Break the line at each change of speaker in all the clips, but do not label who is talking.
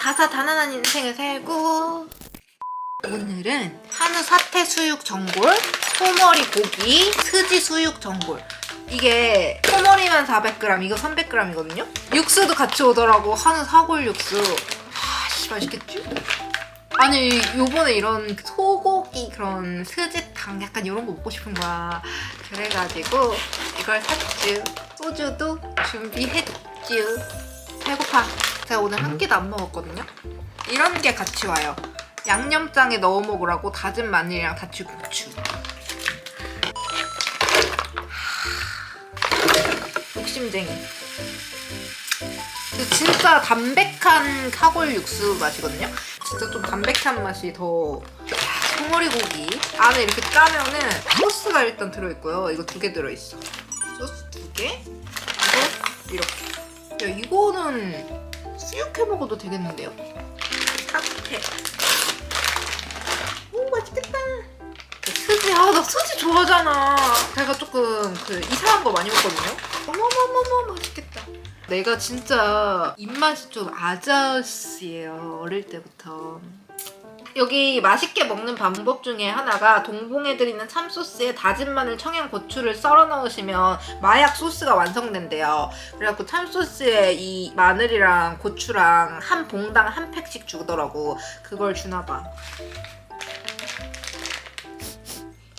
다사다난한 인생을 살고 오늘은 한우 사태 수육 전골, 소머리 고기, 스지 수육 전골. 이게 소머리만 400g, 이거 300g이거든요. 육수도 같이 오더라고. 한우 사골 육수. 아, 씨 맛있겠지? 아니 요번에 이런 소고기 그런 스지탕 약간 이런 거 먹고 싶은 거야. 그래가지고 이걸 샀쥬. 소주도 준비했쥬. 배고파. 제가 오늘 한 끼도 안 먹었거든요. 이런 게 같이 와요. 양념장에 넣어 먹으라고 다진 마늘이랑 다진 고추. 욕심쟁이. 이거 진짜 담백한 사골 육수 맛이거든요. 진짜 좀 담백한 맛이 더 소머리 고기 안에 이렇게 짜면은 소스가 일단 들어있고요. 이거 두 개 들어있어. 소스 두 개. 이거 이렇게. 야 이거는 수육해 먹어도 되겠는데요? 사태. 오 맛있겠다. 수지 아나 수지 좋아하잖아. 제가 조금 그 이상한 거 많이 먹거든요. 어머머머머 맛있겠다. 내가 진짜 입맛이 좀 아저씨예요 어릴 때부터. 여기 맛있게 먹는 방법 중에 하나가 동봉해 드리는 참소스에 다진 마늘, 청양 고추를 썰어 넣으시면 마약 소스가 완성된대요. 그래갖고 참소스에 이 마늘이랑 고추랑 한 봉당 한 팩씩 주더라고. 그걸 주나 봐.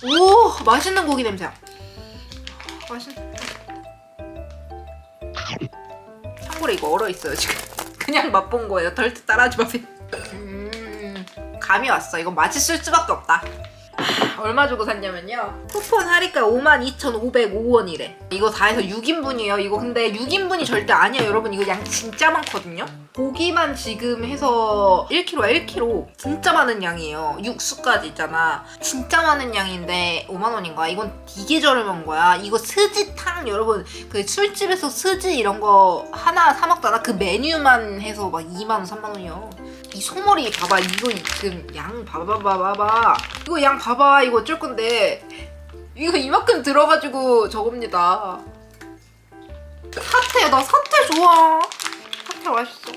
오 맛있는 고기 냄새야. 맛있. 참고로 이거 얼어 있어요 지금. 그냥 맛본 거예요. 덜트 따라하지 마세요. 음 감이 왔어. 이거 맛있을 수밖에 없다. 얼마 주고 샀냐면요. 쿠폰 할인가 52,505원이래. 이거 다 해서 6인분이에요. 이거 근데 6인분이 절대 아니에요, 여러분. 이거 양 진짜 많거든요. 고기만 지금 해서 1kg야, 1kg. 진짜 많은 양이에요. 육수까지 있잖아. 진짜 많은 양인데 5만 원인가? 이건 되게 저렴한 거야. 이거 스지탕, 여러분. 그 술집에서 스지 이런 거 하나 사 먹잖아. 그 메뉴만 해서 막 2만 원, 3만 원이요. 이 소머리 봐봐 이거 지금 양 봐봐 봐봐 봐봐 이거 양 봐봐 이거 어쩔 건데 이거 이만큼 들어가지고 저겁니다 사태 나 사태 좋아 사태 맛있어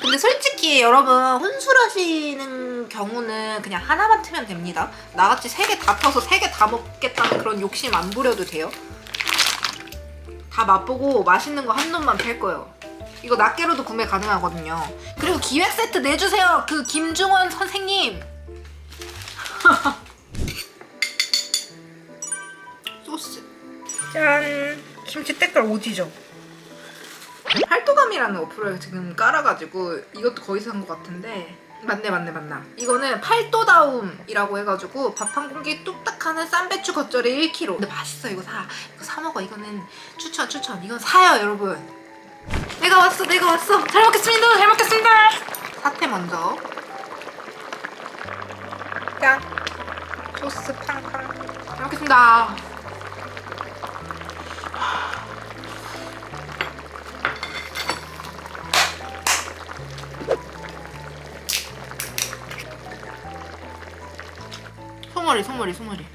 근데 솔직히 여러분 혼술하시는 경우는 그냥 하나만 트면 됩니다 나같이 세 개 다 터서 세 개 다 먹겠다는 그런 욕심 안 부려도 돼요 다 맛보고 맛있는 거 한 놈만 팰 거예요 이거 낱개로도 구매 가능하거든요. 그리고 기획 세트 내주세요. 그 김중원 선생님. 소스. 짠. 김치 때깔 오지죠. 팔도감이라는 어플을 지금 깔아가지고 이것도 거기서 산 것 같은데 맞네 맞네 맞나 이거는 팔도다움이라고 해가지고 밥 한 공기 뚝딱 하는 쌈배추 겉절이 1kg 근데 맛있어 이거 사 이거 사 먹어 이거는 추천 추천 이건 사요 여러분 내가 왔어, 내가 왔어. 잘 먹겠습니다, 잘 먹겠습니다. 사태 먼저. 짠. 소스 팡팡. 잘 먹겠습니다. 소머리, 소머리, 소머리.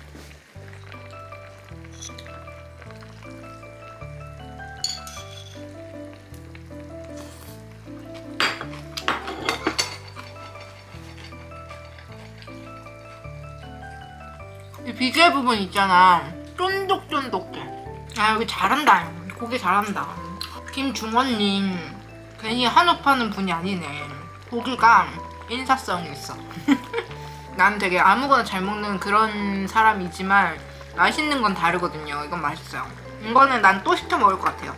이 비주얼 부분 있잖아. 쫀득쫀득해. 아, 여기 잘한다. 고기 잘한다. 김중원님, 괜히 한우 파는 분이 아니네. 고기가 인사성이 있어. 난 되게 아무거나 잘 먹는 그런 사람이지만 맛있는 건 다르거든요. 이건 맛있어요. 이거는 난 또 시켜 먹을 것 같아요.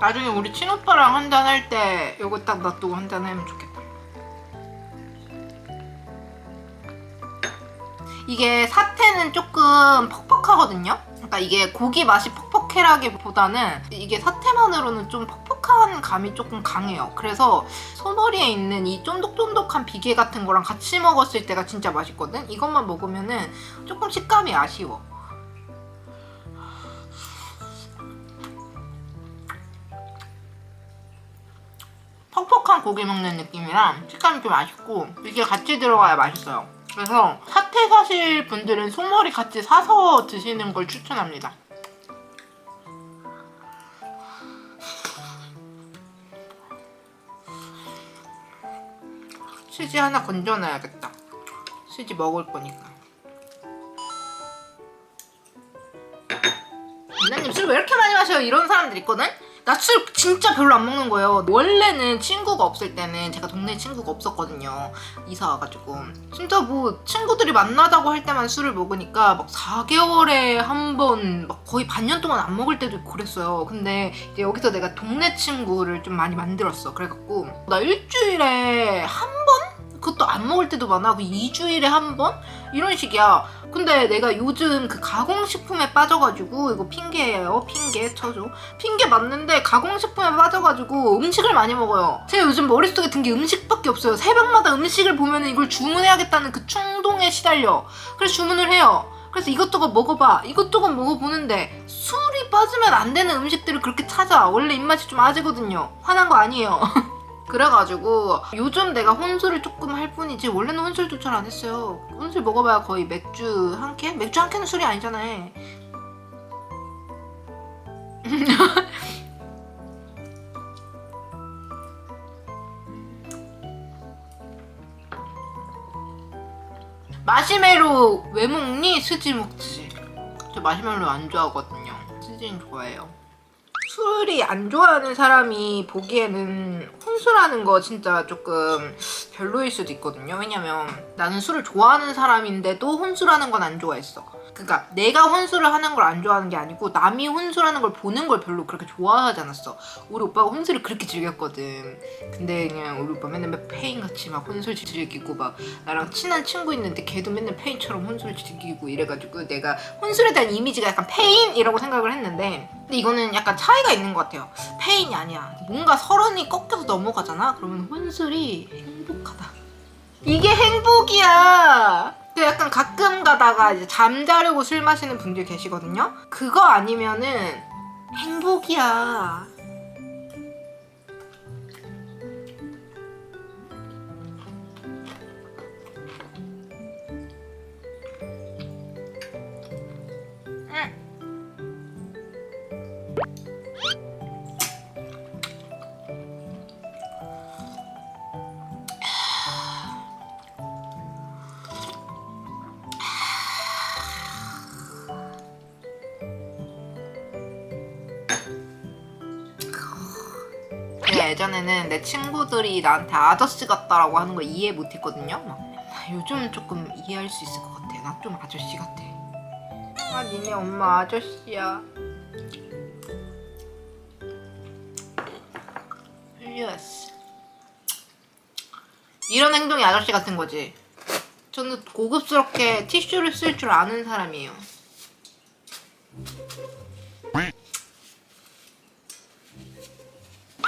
나중에 우리 친오빠랑 한잔 할 때 이거 딱 놔두고 한잔 하면 좋겠다. 이게 사태는 조금 퍽퍽하거든요. 그러니까 이게 고기 맛이 퍽퍽 해라기보다는 이게 사태만으로는 좀 퍽퍽한 감이 조금 강해요. 그래서 소머리에 있는 이 쫀득쫀득한 비계 같은 거랑 같이 먹었을 때가 진짜 맛있거든. 이것만 먹으면은 조금 식감이 아쉬워. 퍽퍽한 고기 먹는 느낌이랑 식감이 좀 아쉽고 이게 같이 들어가야 맛있어요. 그래서 사태 사실 분들은 소머리 같이 사서 드시는 걸 추천합니다. 수지 하나 건져놔야겠다. 수지 먹을 거니까. 민나님 술 왜 이렇게 많이 마셔요? 이런 사람들 있거든? 나 술 진짜 별로 안 먹는 거예요. 원래는 친구가 없을 때는 제가 동네에 친구가 없었거든요. 이사 와가지고. 진짜 뭐 친구들이 만나자고 할 때만 술을 먹으니까 막 4개월에 한 번, 막 거의 반년 동안 안 먹을 때도 그랬어요. 근데 이제 여기서 내가 동네 친구를 좀 많이 만들었어. 그래갖고 나 일주일에 한 번? 그것도 안 먹을 때도 많아. 그 2주일에 한 번? 이런 식이야. 근데 내가 요즘 그 가공식품에 빠져가지고 이거 핑계예요. 핑계 쳐줘. 핑계 맞는데 가공식품에 빠져가지고 음식을 많이 먹어요. 제가 요즘 머릿속에 든 게 음식밖에 없어요. 새벽마다 음식을 보면 이걸 주문해야겠다는 그 충동에 시달려. 그래서 주문을 해요. 그래서 이것저것 먹어봐. 이것저것 먹어보는데 술이 빠지면 안 되는 음식들을 그렇게 찾아. 원래 입맛이 좀 아재거든요. 화난 거 아니에요. 그래가지고 요즘 내가 혼술을 조금 할 뿐이지 원래는 혼술도 잘 안 했어요. 혼술 먹어봐야 거의 맥주 한 캔? 맥주 한 캔은 술이 아니잖아요. 마시멜로 왜 먹니? 스지 먹지. 저 마시멜로 안 좋아하거든요. 스지는 좋아해요. 술이 안 좋아하는 사람이 보기에는 혼술하는 거 진짜 조금 별로일 수도 있거든요. 왜냐면 나는 술을 좋아하는 사람인데도 혼술하는 건 안 좋아했어. 그러니까 내가 혼술을 하는 걸 안 좋아하는 게 아니고 남이 혼술하는 걸 보는 걸 별로 그렇게 좋아하지 않았어. 우리 오빠가 혼술을 그렇게 즐겼거든. 근데 그냥 우리 오빠 맨날 막 페인 같이 막 혼술 즐기고 막 나랑 친한 친구 있는데 걔도 맨날 페인처럼 혼술 즐기고 이래가지고 내가 혼술에 대한 이미지가 약간 페인이라고 생각을 했는데 근데 이거는 약간 차이가 있는 것 같아요. 페인이 아니야. 뭔가 서른이 꺾여서 넘어 가잖아. 그러면 혼술이 행복하다. 이게 행복이야. 그 약간 가끔 가다가 이제 잠자려고 술 마시는 분들 계시거든요. 그거 아니면은 행복이야. 예전에는 내 친구들이 나한테 아저씨 같다라고 하는 걸 이해 못했거든요. 요즘은 조금 이해할 수 있을 것 같아. 나 좀 아저씨 같아. 아, 니네 엄마 아저씨야. 예스. 이런 행동이 아저씨 같은 거지. 저는 고급스럽게 티슈를 쓸 줄 아는 사람이에요.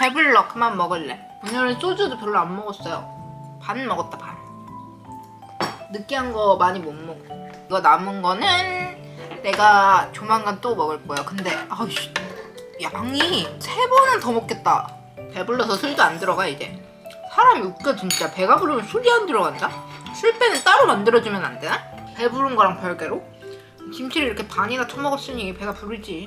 배불러. 그만 먹을래. 오늘은 소주도 별로 안 먹었어요. 반 먹었다 반. 느끼한 거 많이 못 먹어 이거 남은 거는 내가 조만간 또 먹을 거야 근데 아우씨 양이 세 번은 더 먹겠다. 배불러서 술도 안 들어가 이제. 사람이 웃겨 진짜. 배가 부르면 술이 안 들어간다? 술배는 따로 만들어주면 안 되나? 배부른 거랑 별개로? 김치를 이렇게 반이나 처먹었으니 배가 부르지